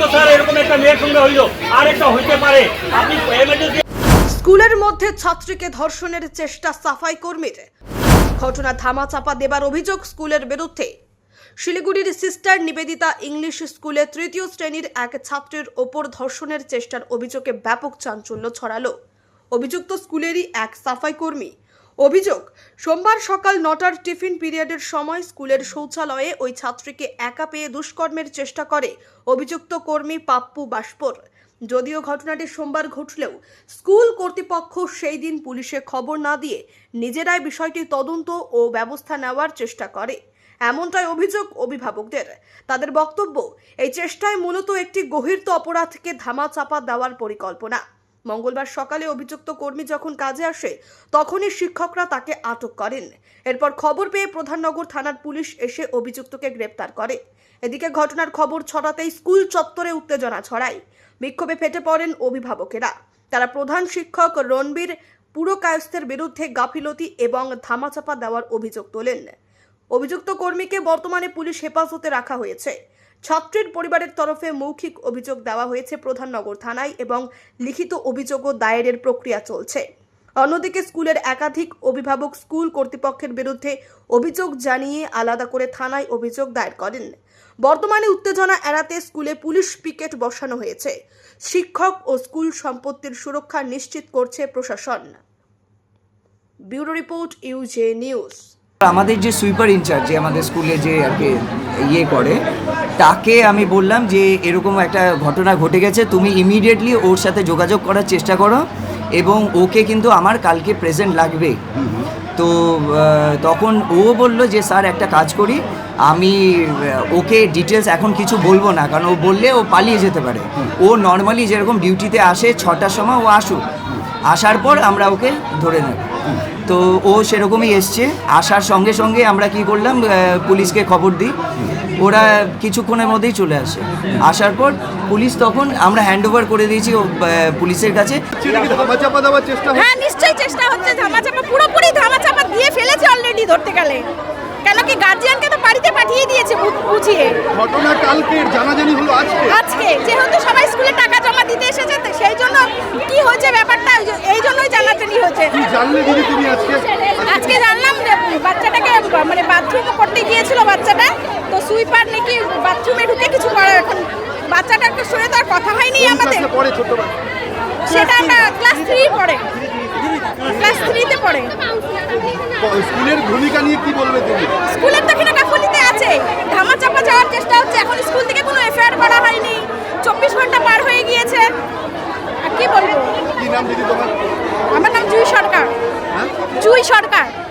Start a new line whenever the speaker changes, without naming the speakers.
তো স্যার, এরকম একটা মেয়ের সঙ্গে হইল। আর হইতে পারে। আপনি এমার্জেন্সি
স্কুলের মধ্যে ছাত্রীকে ধর্ষণের চেষ্টা সাফাই কর্মীর। ঘটনা ধামাচাপা দেবার অভিযোগ স্কুলের বিরুদ্ধে। শিলিগুড়ির সিস্টার নিবেদিতা ইংলিশ স্কুলে তৃতীয় শ্রেণির এক ছাত্রের ওপর ধর্ষণের চেষ্টার অভিযোগে ব্যাপক চাঞ্চল্য ছড়ালো। অভিযুক্ত স্কুলেরই এক সাফাই কর্মী। অভিযোগ, সোমবার সকাল নটার টিফিন পিরিয়ডের সময় স্কুলের শৌচালয়ে ওই ছাত্রীকে একা পেয়ে দুষ্কর্মের চেষ্টা করে অভিযুক্ত কর্মী পাপ্পু বাসপর। যদিও ঘটনাটি সোমবার ঘটলেও স্কুল কর্তৃপক্ষ সেই দিন পুলিশে খবর না দিয়ে নিজেরাই বিষয়টি তদন্ত ও ব্যবস্থা নেওয়ার চেষ্টা করে। এমনটাই অভিযোগ অভিভাবকদের। তাদের বক্তব্য, এই চেষ্টায় মূলত একটি গভীরত অপরাধকে ধামাচাপা দেওয়ার পরিকল্পনা। মঙ্গলবার সকালে অভিযুক্ত কর্মী যখন কাজে আসে, তখনই শিক্ষকরা তাকে আটক করেন। এরপর খবর পেয়ে প্রধাননগর থানার পুলিশ এসে অভিযুক্তকে গ্রেপ্তার করে। এদিকে ঘটনার খবর ছড়াতেই স্কুল চত্বরে উত্তেজনা ছড়ায়। বিক্ষোভে ফেটে পড়েন অভিভাবকেরা। তারা প্রধান শিক্ষক রণবীর পুরকায়স্থের বিরুদ্ধে গাফিলতি এবং ধামাচাপা দেওয়ার অভিযোগ তোলেন। অভিযুক্ত কর্মীকে বর্তমানে পুলিশ হেফাজতে রাখা হয়েছে। ছাত্রীর পরিবারের তরফে মৌখিক অভিযোগ দেওয়া হয়েছে প্রধাননগর থানায় এবং লিখিত অভিযোগও দায়েরের প্রক্রিয়া চলছে। অন্যদিকে স্কুলের একাধিক অভিভাবক স্কুল কর্তৃপক্ষের বিরুদ্ধে অভিযোগ জানিয়ে আলাদা করে থানায় অভিযোগ দায়ের করেন। বর্তমানে উত্তেজনা এড়াতে স্কুলে পুলিশ পিকেট বসানো হয়েছে। শিক্ষক ও স্কুল সম্পত্তির সুরক্ষা নিশ্চিত করছে প্রশাসন। Bureau report UJ news.
আমাদের যে সুইপার ইনচার্জ, যে আমাদের স্কুলে যে আর কি ইয়ে করে, তাকে আমি বললাম যে এরকম একটা ঘটনা ঘটে গেছে, তুমি ইমিডিয়েটলি ওর সাথে যোগাযোগ করার চেষ্টা করো এবং ওকে কিন্তু আমার কালকে প্রেজেন্ট লাগবে। তো তখন ও বলল যে, স্যার, একটা কাজ করি, আমি ওকে ডিটেলস এখন কিছু বলব না, কারণ ও বললে ও পালিয়ে যেতে পারে। ও নর্মালি যেরকম ডিউটিতে আসে, ছটার সময় ও আসুক। আসার পর আমরা ওকে ধরে নেব। তো ও সেরকমই এসছে। আসার সঙ্গে সঙ্গে আমরা কি করলাম পুলিশকে খবর দিই। ওরা কিছুক্ষণের মধ্যেই চলে আসে। আসার পর পুলিশ তখন আমরা হ্যান্ড ওভার করে দিয়েছি ও, পুলিশের কাছে?
হ্যাঁ? নিশ্চয়ই চেষ্টা হচ্ছে ধামাচাপা। পুরোপুরি ধামাচাপা দিয়ে ফেলেছে অলরেডি ধরতে গেলে। কেন কি গার্জিয়ানকে তো বাড়িতে পাঠিয়ে দিয়েছে বুঝিয়ে।
ঘটনা কালকের জানাজানি হলো আজকে।
আজকে যেহেতু সবাই স্কুলে টাকা জমা দিতে এসেছে তো সেই জন্য কি হয়েছে ব্যাপারটা ওই জ- এই জন্যই জানাজানি হয়েছে
কি জানলে দিদি তুমি আজকে
জানলাম যে বাচ্চাটাকে মানে বাথরুম করতে গিয়েছিল বাচ্চাটা তো সুইপার নাকি বাথরুমে ঢুকে কিছু করে এখন বাচ্চাটাকে শুনে তো আর কথা হয়নি
কোন
আমাদের। সেটা আমরা ক্লাস থ্রি পড়ে। ক্লাস থ্রিতে পড়ে।
স্কুলের ভূমিকা নিয়ে কি বলবে তুমি?
স্কুলের তো এখানে গাফলিতে আছে। ধামাচাপা যাওয়ার চেষ্টা হচ্ছে। এখন স্কুল থেকে কোনো এফআইআর করা হয়নি। চব্বিশ ঘণ্টা পার হয়ে গিয়েছে। আর কি বলব?
কি নাম দিদি তোমার?
দুই সরকার।